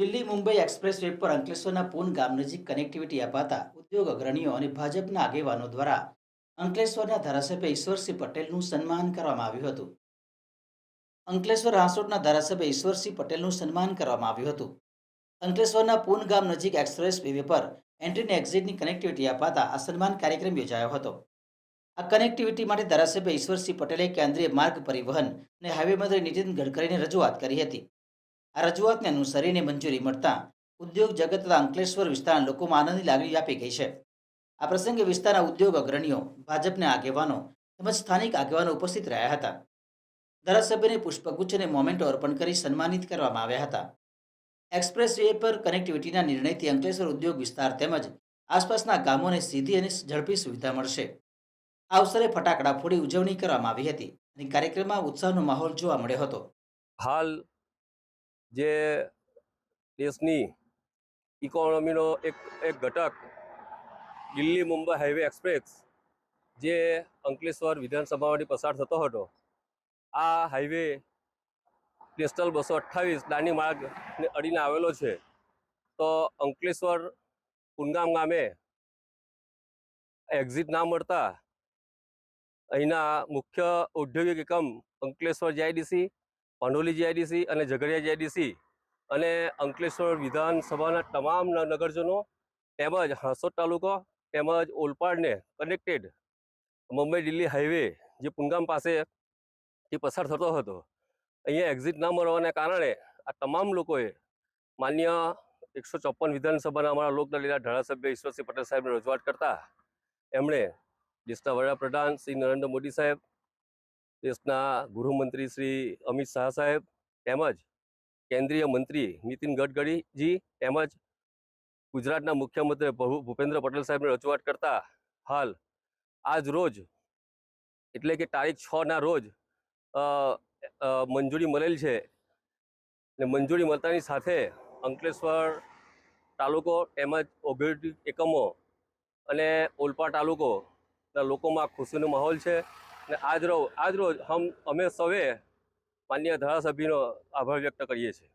Delhi Mumbai express way પર અંકલેશ્વરના પૂન ગામ નજીક કનેક્ટિવિટી અપાતા ઉદ્યોગ અગ્રણીઓ અને ભાજપના આગેવાનો દ્વારા અંકલેશ્વરના ધારાસભ્ય ઈશ્વરસિંહ પટેલનું સન્માન કરવામાં આવ્યું હતું. અંકલેશ્વર રાસોટના ધારાસભ્ય ઈશ્વરસિંહ પટેલનું સન્માન કરવામાં આવ્યું હતું. અંકલેશ્વરના પૂન ગામ નજીક એક્સપ્રેસ વે પર એન્ટ્રી એક્ઝિટની કનેક્ટિવિટી અપાતા આ સન્માન કાર્યક્રમ યોજાયો હતો. આ કનેક્ટિવિટી માટે ધારાસભ્ય ઈશ્વરસિંહ પટેલે કેન્દ્રીય માર્ગ પરિવહન અને હાઈવે મંત્રી નીતિન ગડકરીને રજૂઆત કરી હતી. આ રજૂઆતને અનુસરીને મંજૂરી મળતા ઉદ્યોગ જગત તથા અંકલેશ્વર વિસ્તારના લોકોમાં આનંદની લાગણી વ્યાપી ગઈ છે. આ પ્રસંગે વિસ્તારના ઉદ્યોગ અગ્રણીઓ, ભાજપના આગેવાનો તેમજ સ્થાનિક આગેવાનો ઉપસ્થિત રહ્યા હતા. ધારાસભ્યને પુષ્પગુચ્છ અને મોમેન્ટો અર્પણ કરી સન્માનિત કરવામાં આવ્યા હતા. એક્સપ્રેસ વે પર કનેક્ટિવિટીના નિર્ણયથી અંકલેશ્વર ઉદ્યોગ વિસ્તાર તેમજ આસપાસના ગામોને સીધી અને ઝડપી સુવિધા મળશે. આ અવસરે ફટાકડા ફોડી ઉજવણી કરવામાં આવી હતી અને કાર્યક્રમમાં ઉત્સાહનો માહોલ જોવા મળ્યો હતો. હાલ જે દેશની ઇકોનોમીનો એક એક ઘટક, દિલ્હી મુંબઈ હાઈવે એક્સપ્રેસ જે અંકલેશ્વર વિધાનસભામાંથી પસાર થતો હતો. આ હાઈવે નેશનલ બસો અઠ્ઠાવીસ દાની માર્ગને અડીને આવેલો છે. તો અંકલેશ્વર પુનગામ ગામે એક્ઝિટ ના મળતા અહીંના મુખ્ય ઔદ્યોગિક એકમ અંકલેશ્વર જીઆઈડીસી પાંડોલી જીઆઈડીસી અને ઝઘડિયા જીઆઈડીસી અને અંકલેશ્વર વિધાનસભાના તમામ નગરજનો તેમજ હાંસોદ તાલુકો તેમજ ઓલપાડને કનેક્ટેડ મુંબઈ દિલ્હી હાઈવે જે પુનગામ પાસેથી પસાર થતો હતો. અહીંયા એક્ઝિટ ના મળવાને કારણે આ તમામ લોકોએ માન્ય એકસો ચોપન વિધાનસભાના અમારા લોકદળીના ધારાસભ્ય ઈશ્વરસિંહ પટેલ સાહેબને રજૂઆત કરતા એમણે દેશના વડાપ્રધાન શ્રી નરેન્દ્ર મોદી સાહેબ દેશના ગૃહમંત્રી શ્રી અમિત શાહ સાહેબ તેમજ કેન્દ્રીય મંત્રી નીતિન ગડકરીજી તેમજ ગુજરાતના મુખ્યમંત્રી ભૂપેન્દ્ર પટેલ સાહેબને રજૂઆત કરતા હાલ આજ રોજ એટલે કે તારીખ છ ના રોજ મંજૂરી મળેલ છે. ને મંજૂરી મળતાની સાથે અંકલેશ્વર તાલુકો તેમજ ઔદ્યોગિક એકમો અને ઓલપાડ તાલુકોના લોકોમાં ખુશીનો માહોલ છે. અને આજ રોજ આજ રોજ હમ અમે સૌએ માન્ય ધારાસભ્યનો આભાર વ્યક્ત કરીએ છીએ.